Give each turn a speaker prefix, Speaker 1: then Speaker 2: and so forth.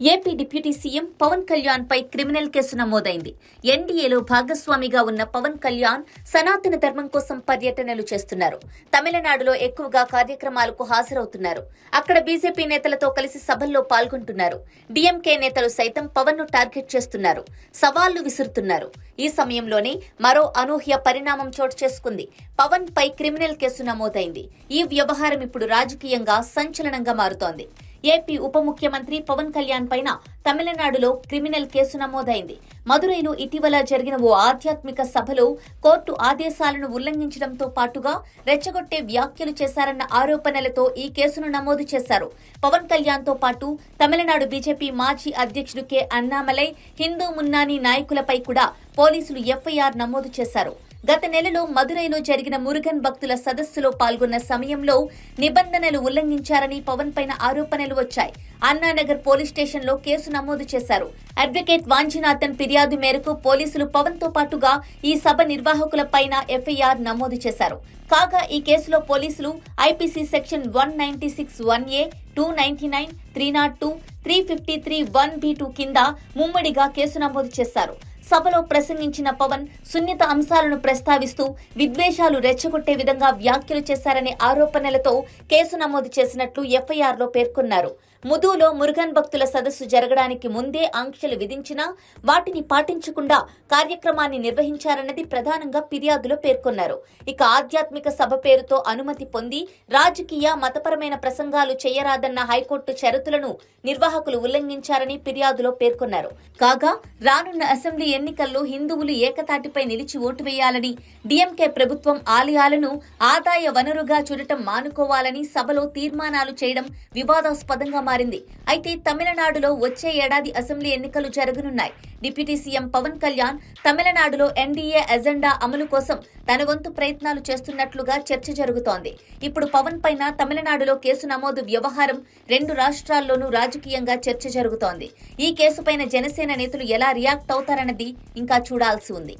Speaker 1: AP deputy CM Pawan Kalyan పై criminal case నమోదైంది. ఎన్డీఏలో భాగస్వామిగా ఉన్న పవన్ కళ్యాణ్ సనాతన ధర్మం కోసం పర్యటనలు చేస్తున్నారు. తమిళనాడులో ఎక్కువగా కార్యక్రమాలకు హాజరవుతున్నారు. అక్కడ బీజేపీ నేతలతో కలిసి సభల్లో పాల్గొంటున్నారు. డీఎంకే నేతలు సైతం పవన్ను టార్గెట్ చేస్తున్నారు. సవాళ్ళు విసురుతున్నారు. ఈ సమయంలోనే మరో అనూహ్య పరిణామం చోటు చేసుకుంది. పవన్ పై క్రిమినల్ కేసు నమోదైంది. ఈ వ్యవహారం ఇప్పుడు రాజకీయంగా సంచలనంగా మారుతోంది. ఏపీ ఉప ముఖ్యమంత్రి పవన్ కళ్యాణ్ పైన తమిళనాడులో క్రిమినల్ కేసు నమోదైంది. మదురైలో ఇటీవల జరిగిన ఓ ఆధ్యాత్మిక సభలో కోర్టు ఆదేశాలను ఉల్లంఘించడంతో పాటుగా రెచ్చగొట్టే వ్యాఖ్యలు చేశారన్న ఆరోపణలతో ఈ కేసును నమోదు చేశారు. పవన్ కళ్యాణ్తో పాటు తమిళనాడు బీజేపీ మాజీ అధ్యక్షుడు కె. అన్నామలై హిందూ మున్నాని నాయకులపై కూడా పోలీసులు ఎఫ్ఐఆర్ నమోదు చేశారు. గత నెలలో మదురైలో జరిగిన మురుగన్ భక్తుల సదస్సులో పాల్గొన్న సమయంలో నిబంధనలు ఉల్లంఘించారని పవన్ పైన ఆరోపణలు వచ్చాయి. అన్నానగర్ పోలీస్ స్టేషన్లో కేసు నమోదు చేశారు. అడ్వకేట్ వాంఛినాథన్ ఫిర్యాదు మేరకు పోలీసులు పవన్తో పాటుగా ఈ సభ నిర్వాహకుల పైన ఎఫ్ఐఆర్ నమోదు చేశారు. కాగా ఈ కేసులో పోలీసులు IPC section one ninety six one A two ninety nine three not two three fifty three one B two కింద ముమ్మడిగా కేసు నమోదు చేశారు. సభలో ప్రసంగించిన పవన్ సున్నిత అంశాలను ప్రస్తావిస్తూ విద్వేషాలు రెచ్చగొట్టే విధంగా వ్యాఖ్యలు చేశారనే ఆరోపణలతో కేసు నమోదు చేసినట్లు ఎఫ్ఐఆర్లో పేర్కొన్నారు. ముదులో మురుగన్ భక్తుల సదస్సు జరగడానికి ముందే ఆంక్షలు విధించినా వాటిని పాటించకుండా కార్యక్రమాన్ని నిర్వహించారన్నది ప్రధానంగా ఫిర్యాదులో పేర్కొన్నారు. ఇక ఆధ్యాత్మిక సభ పేరుతో అనుమతి పొంది రాజకీయ మతపరమైన ప్రసంగాలు చేయరాదన్న హైకోర్టు షరతులను నిర్వాహకులు ఉల్లంఘించారని ఫిర్యాదులో పేర్కొన్నారు. కాగా రానున్న అసెంబ్లీ ఎన్నికల్లో హిందువులు ఏకతాటిపై నిలిచి ఓటు వేయాలని డిఎంకే ప్రభుత్వం ఆలయాలను ఆదాయ వనరుగా చూడటం మానుకోవాలని సభలో తీర్మానాలు చేయడం వివాదాస్పదంగా మారింది. అయితే తమిళనాడులో వచ్చే ఏడాది అసెంబ్లీ ఎన్నికలు జరగనున్నాయి. డిప్యూటీ సీఎం పవన్ కళ్యాణ్ తమిళనాడులో ఎన్డీఏ ఎజెండా అమలు కోసం తన వంతు ప్రయత్నాలు చేస్తున్నట్లుగా చర్చ జరుగుతోంది. ఇప్పుడు పవన్ పైన తమిళనాడులో కేసు నమోదు వ్యవహారం రెండు రాష్ట్రాల్లోనూ రాజకీయంగా చర్చ జరుగుతోంది. ఈ కేసుపైన జనసేన నేతలు ఎలా రియాక్ట్ అవుతారన్నది ఇంకా చూడాల్సి ఉంది.